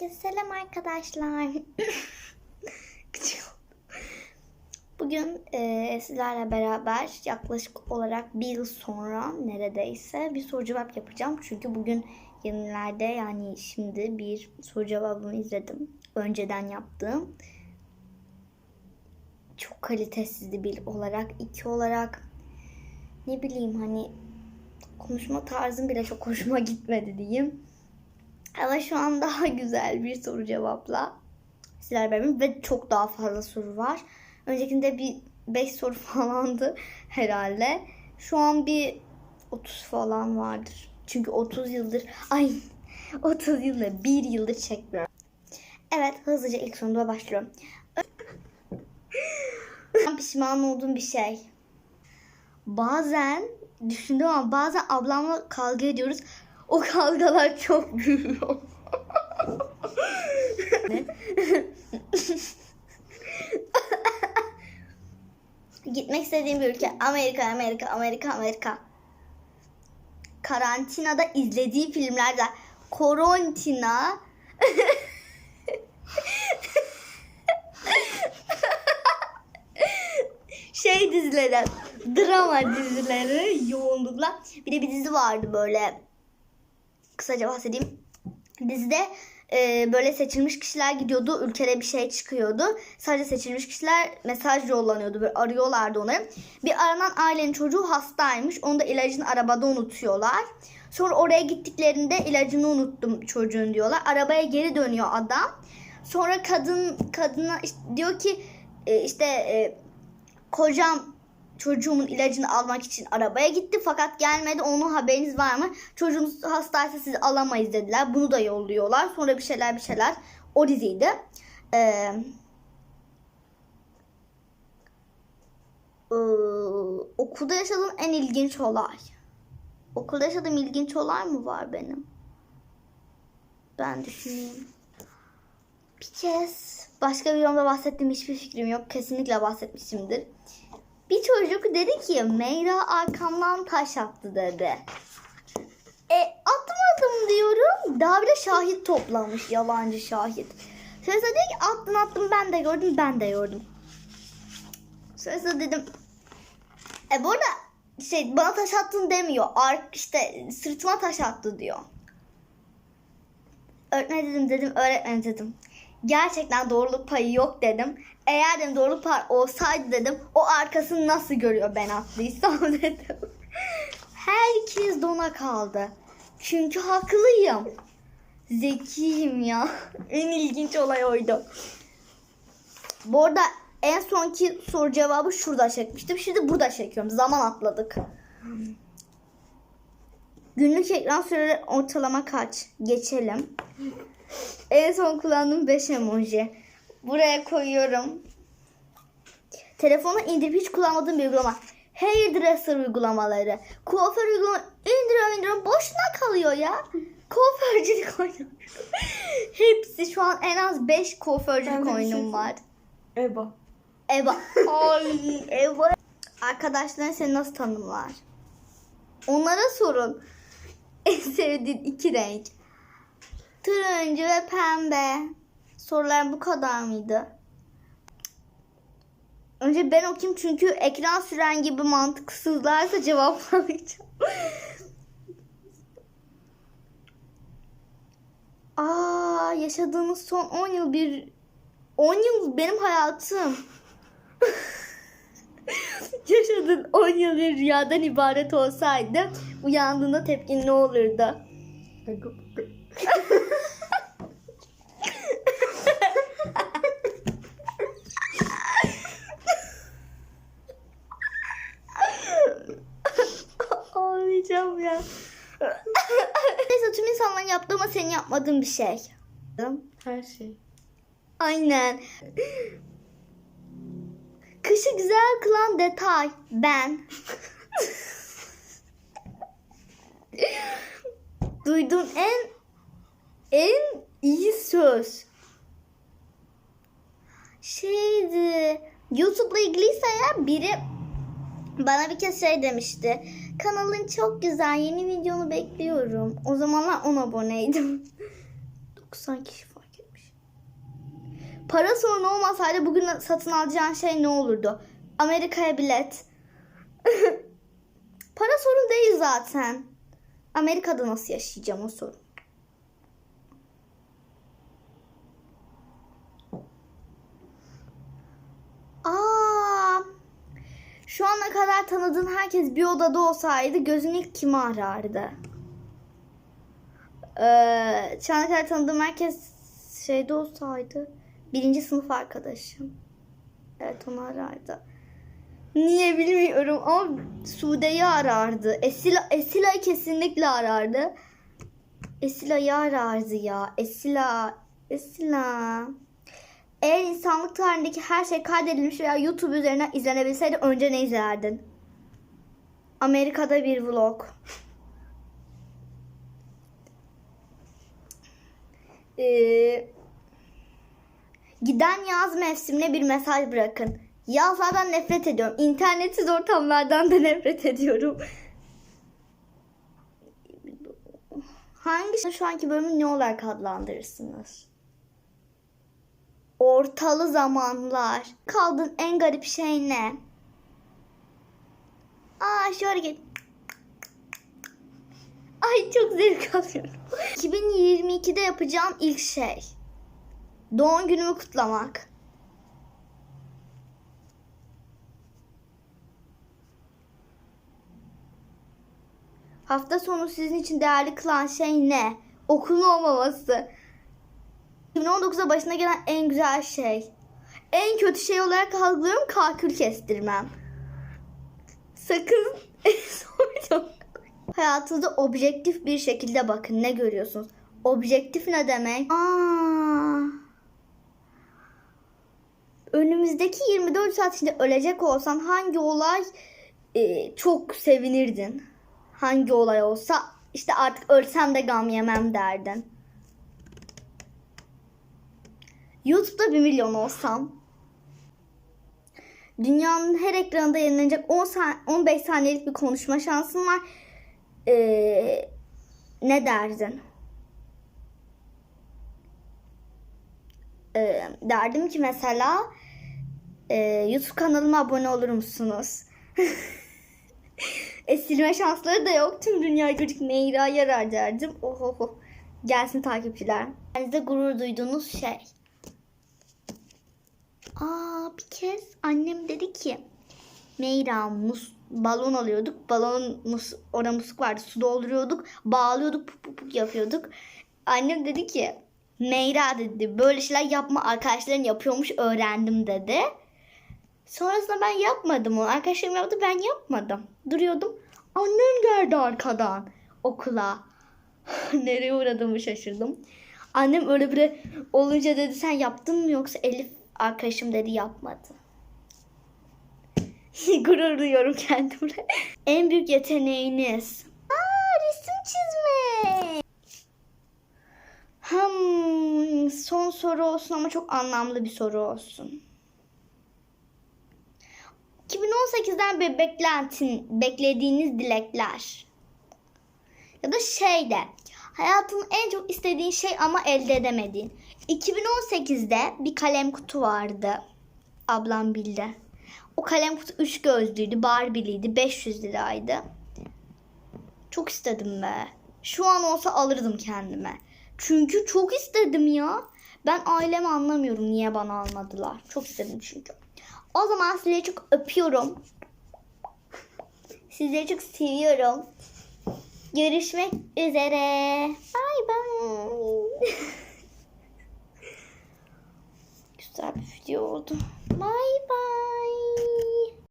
Herkese selam arkadaşlar. Bugün e, sizlerle beraber yaklaşık olarak bir yıl sonra neredeyse bir soru cevap yapacağım. Çünkü bugün yenilerde yani şimdi bir soru cevabımı izledim. Önceden yaptığım. Çok kalitesizdi bir olarak. iki olarak ne bileyim hani konuşma tarzım bile çok hoşuma gitmedi diyeyim. Ama şu an daha güzel bir soru cevapla sizler benim ve çok daha fazla soru var. Öncekinde bir 5 soru falandı herhalde. Şu an bir 30 falan vardır. Çünkü 30 yıldır ay 30 yıldır 1 yıldır çekmiyorum. Evet hızlıca ilk sorumuza başlıyorum. Ben pişman olduğum bir şey. Bazen düşündüm ama bazen ablamla kavga ediyoruz. O kavgalar çok gülüyor. Gitmek istediğim bir ülke Amerika, Amerika, Amerika, Amerika. Karantinada izlediği filmlerde Korontina şey dizileri, drama dizileri yoğunlukla. Bir de bir dizi vardı böyle. Kısaca bahsedeyim. Dizide e, böyle seçilmiş kişiler gidiyordu. Ülkede bir şey çıkıyordu. Sadece seçilmiş kişiler mesaj yollanıyordu. Böyle arıyorlardı onları. Bir aranan ailenin çocuğu hastaymış. Onu da ilacını arabada unutuyorlar. Sonra oraya gittiklerinde ilacını unuttum çocuğun diyorlar. Arabaya geri dönüyor adam. Sonra kadın kadına işte diyor ki e, işte e, kocam çocuğumun ilacını almak için arabaya gitti fakat gelmedi. Onun haberiniz var mı? Çocuğunuz hastaysa sizi alamayız dediler. Bunu da yolluyorlar. Sonra bir şeyler bir şeyler. O diziydi. Ee, ee, okulda yaşadığım en ilginç olay. Okulda yaşadığım ilginç olay mı var benim? Ben düşüneyim. Bir kez başka bir yorumda bahsettiğim hiçbir fikrim yok. Kesinlikle bahsetmişimdir. Bir çocuk dedi ki Meyra arkamdan taş attı dedi. E atmadım diyorum. Daha bile şahit toplamış yalancı şahit. Sonra dedi ki attın attım ben de gördüm ben de gördüm. Sonra dedim e bu arada şey bana taş attın demiyor. Ar işte sırtıma taş attı diyor. Öğretmen dedim dedim öğretmen dedim. Gerçekten doğruluk payı yok dedim. Eğer dedim doğruluk payı olsaydı dedim o arkasını nasıl görüyor ben attıysam dedim. Herkes dona kaldı. Çünkü haklıyım. Zekiyim ya. en ilginç olay oydu. Bu arada en sonki soru cevabı şurada çekmiştim. Şimdi burada çekiyorum. Zaman atladık. Günlük ekran süreleri ortalama kaç? Geçelim. En son kullandığım 5 emoji. Buraya koyuyorum. Telefonu indirip hiç kullanmadığım bir uygulama. Hairdresser uygulamaları. Kuaför uygulama indiriyorum indiriyorum. Boşuna kalıyor ya. Kuaförcülük oynuyorum. Hepsi şu an en az 5 kuaförcülük şey oyunum var. Eba. Eva. Ay Eva. Arkadaşların seni nasıl tanımlar? Onlara sorun. En sevdiğin iki renk. Turuncu ve pembe. Sorular bu kadar mıydı? Önce ben okuyayım çünkü ekran süren gibi mantıksızlarsa cevaplamayacağım. Aa, yaşadığımız son 10 yıl bir 10 yıl benim hayatım. Yaşadığın 10 yıl bir rüyadan ibaret olsaydı uyandığında tepkin ne olurdu? Ağlayacağım ya. Neyse tüm insanların yaptığı ama senin yapmadığın bir şey. Her şey. Aynen. Kışı güzel kılan detay ben. Duyduğum en en iyi söz. Şeydi. YouTube'la ilgiliyse eğer biri bana bir kez şey demişti. Kanalın çok güzel. Yeni videonu bekliyorum. O zamanlar 10 aboneydim. 90 kişi fark Para sorunu olmasaydı bugün satın alacağın şey ne olurdu? Amerika'ya bilet. Para sorun değil zaten. Amerika'da nasıl yaşayacağım o sorun. Aa, şu ana kadar tanıdığın herkes bir odada olsaydı gözün ilk kimi arardı? Ee, kadar tanıdığım herkes şeyde olsaydı birinci sınıf arkadaşım. Evet onu arardı. Niye bilmiyorum ama Sude'yi arardı. Esila, Esila'yı kesinlikle arardı. Esila'yı arardı ya. Esila. Esila. Eğer insanlık tarihindeki her şey kaydedilmiş veya YouTube üzerinden izlenebilseydi önce ne izlerdin? Amerika'da bir vlog. Ee, giden yaz mevsimine bir mesaj bırakın. Yazlardan nefret ediyorum. İnternetsiz ortamlardan da nefret ediyorum. Hangi şu anki bölümü ne olarak adlandırırsınız? Ortalı zamanlar. Kaldığın en garip şey ne? Aa şu hareket. Ay çok zevk alıyorum. 2022'de yapacağım ilk şey. Doğum günümü kutlamak. Hafta sonu sizin için değerli kılan şey ne? Okulun olmaması. 2019'da başına gelen en güzel şey. En kötü şey olarak algılıyorum kalkül kestirmem. Sakın. Hayatınıza objektif bir şekilde bakın. Ne görüyorsunuz? Objektif ne demek? Aa. Önümüzdeki 24 saat içinde ölecek olsan hangi olay e, çok sevinirdin? Hangi olay olsa işte artık ölsem de gam yemem derdin. YouTube'da 1 milyon olsam dünyanın her ekranında yayınlanacak 10 san- 15 saniyelik bir konuşma şansın var. Ee, ne derdin? Ee, derdim ki mesela e, YouTube kanalıma abone olur musunuz? e, silme şansları da yok. Tüm dünya çocuk Meyra yarar derdim. Oho. Gelsin takipçiler. Kendinize gurur duyduğunuz şey. Aa bir kez annem dedi ki Meyra mus balon alıyorduk. Balon mus orada musluk vardı. Su dolduruyorduk. Bağlıyorduk. Puk puk puk yapıyorduk. Annem dedi ki Meyra dedi böyle şeyler yapma arkadaşların yapıyormuş öğrendim dedi. Sonrasında ben yapmadım onu. Arkadaşlarım yaptı ben yapmadım. Duruyordum. Annem geldi arkadan okula. Nereye uğradığımı şaşırdım. Annem öyle bir olunca dedi sen yaptın mı yoksa Elif arkadaşım dedi yapmadı. Gurur duyuyorum kendimle. en büyük yeteneğiniz. Aa resim çizmek. Hmm, son soru olsun ama çok anlamlı bir soru olsun. 2018'den bir beklentin, beklediğiniz dilekler. Ya da şey de hayatın en çok istediğin şey ama elde edemediğin. 2018'de bir kalem kutu vardı. Ablam bildi. O kalem kutu 3 gözlüydü, Barbie'liydi, 500 liraydı. Çok istedim be. Şu an olsa alırdım kendime. Çünkü çok istedim ya. Ben ailemi anlamıyorum niye bana almadılar. Çok istedim çünkü. O zaman sizleri çok öpüyorum. Sizleri çok seviyorum. Görüşmek üzere. Bye bye. güzel bir video oldu. Bye bye.